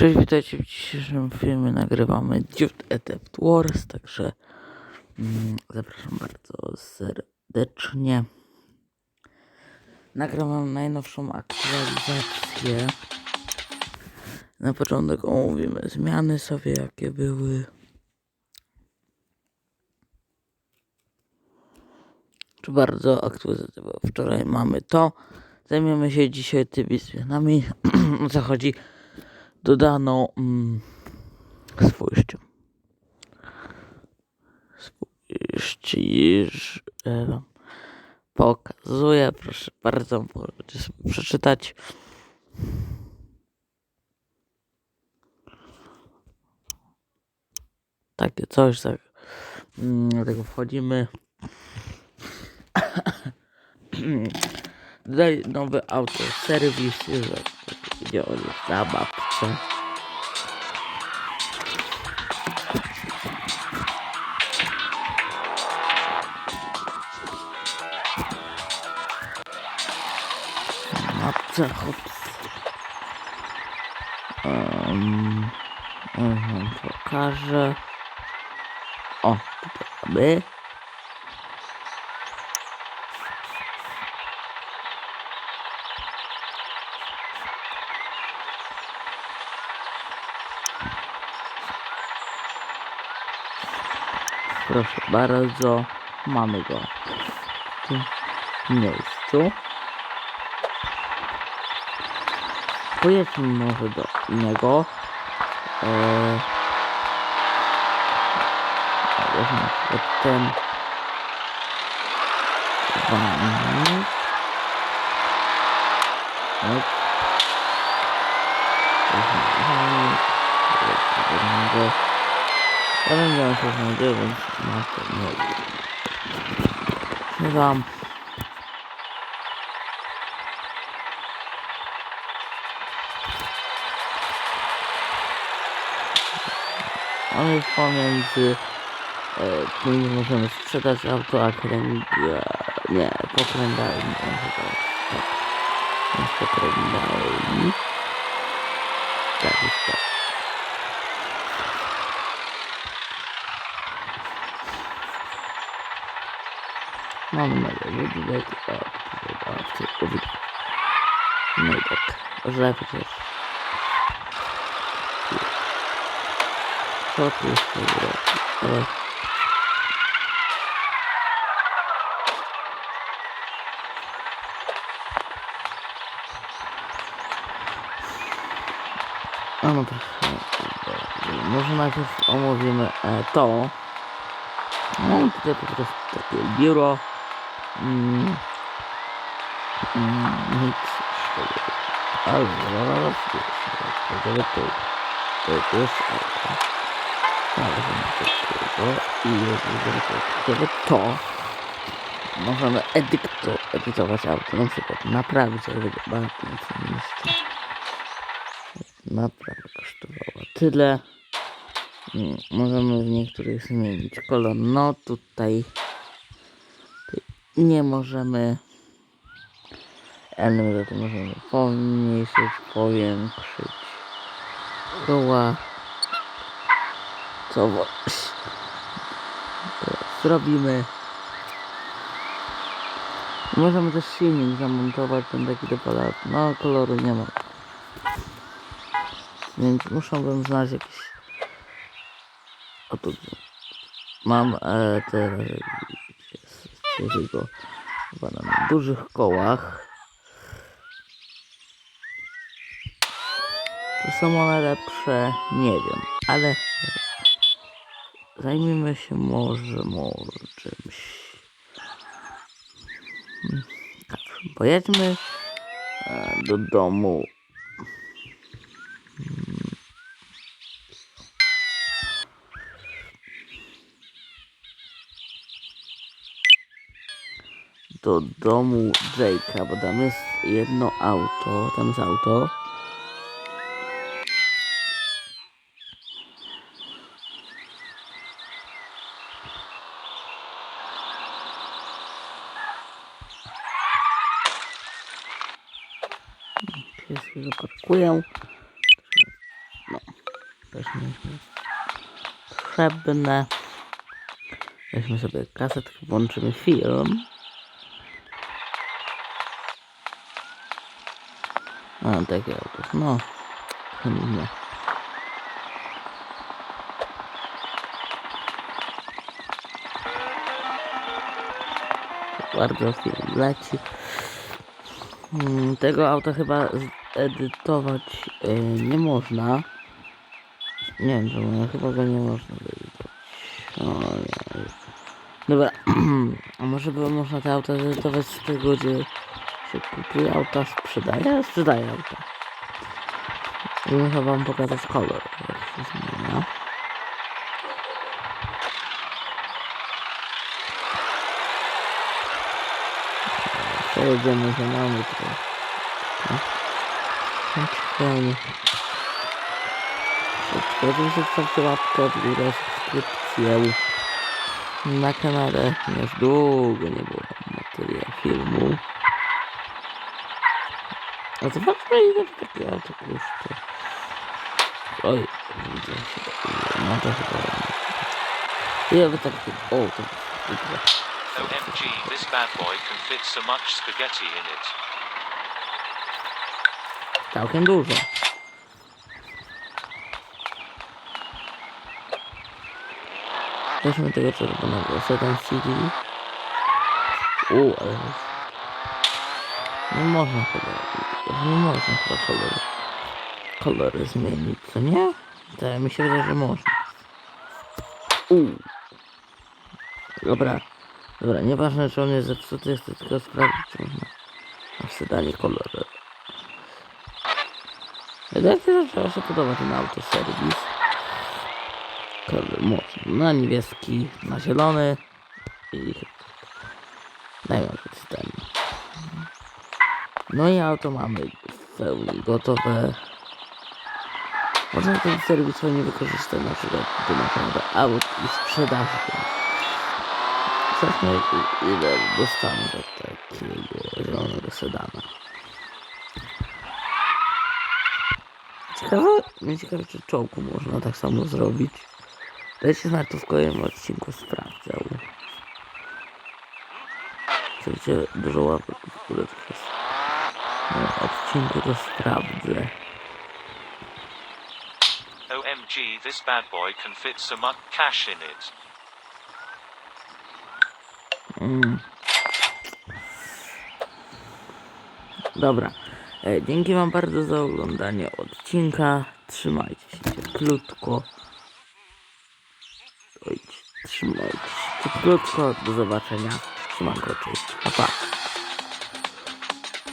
Cześć, witajcie w dzisiejszym filmie. Nagrywamy Dude Adapt Wars, także mm, zapraszam bardzo serdecznie. Nagrywam najnowszą aktualizację. Na początek omówimy zmiany sobie, jakie były. Czy bardzo aktualizacja była wczoraj mamy to. Zajmiemy się dzisiaj tymi zmianami. o co chodzi? Dodano mm, spójrzcie. E, wam pokazuję proszę bardzo możecie przeczytać. Takie coś tak. Mm, dlatego wchodzimy Dodaj nowy autoserwis, że idzie o zabawce. Mapce, hops. Um, wam pokażę. O, tutaj mamy. Proszę bardzo, mamy go w tym miejscu. Pojedźmy może do niego. Eee, weźmy ten wanik. Ja wiem, gdzie on się znajduje, więc na to nie Nie wam. On jest pomiędzy e, tym, że możemy sprzedać auto, a kręga... Nie, pokręgalni. On chyba tak. Jest pokręgalni. Tak, jest tak. Mega budynek, a tutaj dawcy budynek. No i tak, przecież. Co tu tego? Ale... A no to... Może najpierw omówimy e, to. No tutaj po prostu takie biuro. Mm. Mm, nic tego. Ale zaraz tego to to jest auto. Ale takiego i takiego to możemy edykto, edytować auto. Na przykład naprawić, ale bardzo miejscu. Naprawa kosztowała tyle. Mm, Możemy w niektórych zmienić kolor. No tutaj nie możemy. To możemy pomniejszyć, powiększyć koła. Co zrobimy. Możemy też silnik zamontować, ten taki dopalacz. No koloru nie ma. Więc muszę znaleźć jakiś o tu mam e, teraz jego chyba na dużych kołach. Czy są one lepsze? Nie wiem, ale zajmijmy się może, może czymś. Hmm, Pojedźmy e, do domu. Do domu Jake'a, bo tam jest jedno auto, tam jest auto. Się zaparkuję. No. też nie. Weźmy sobie kasetkę, włączymy film. A, takie auto. No, chętnie. Bardzo film leci. Mm, Tego auta chyba edytować y, nie można. Nie wiem czemu, chyba go nie można wyedytować. O nie. Dobra, a może by można te auta edytować z tego, gdzie się kupuje auta, sprzedaje? Sprzedaje auta. I muszę wam pokazać kolor, jak się zmienia. Przejedziemy za nami trochę. Fajnie. Oczywiście wstawcie łapkę w górę, subskrypcję na kanale. Już długo nie było materiału filmu. A zobaczmy ile to takie auto kosztuje. Oj, widzę się. No to chyba... Ile by tak... O, to... to OMG, this bad boy can fit so much spaghetti in it. Całkiem dużo. Weźmy tego czerwonego. Sedan CD. U, ale... Nie można chyba... Nie można chyba koloru... Kolory zmienić, co nie? Tak, mi się wydaje, że można. U. Dobra. Dobra, nieważne czy on jest zepsuty, chcę tylko sprawdzić, można w sedanie kolory. Wydaje się, że trzeba się podoba ten autoserwis. Kolor można na niebieski, na zielony i ten. No i auto mamy w pełni gotowe. Można ten serwis fajnie wykorzystać na przykład do naprawy aut i sprzedaży. Zobaczmy ile dostanę do takiego zielonego sedana. Ciekawe, mnie ciekawe czy czołgu można tak samo zrobić. Dajcie znać to w kolejnym odcinku sprawdzał. Oczywiście dużo łapek w. No, odcinku to sprawdzę. OMG, this bad boy can fit so much cash in it. Mm. Dobra. E, dzięki wam bardzo za oglądanie odcinka. Trzymajcie się cieplutko. Trzymajcie się cieplutko. Do zobaczenia. Trzymanko, cześć. Pa, pa.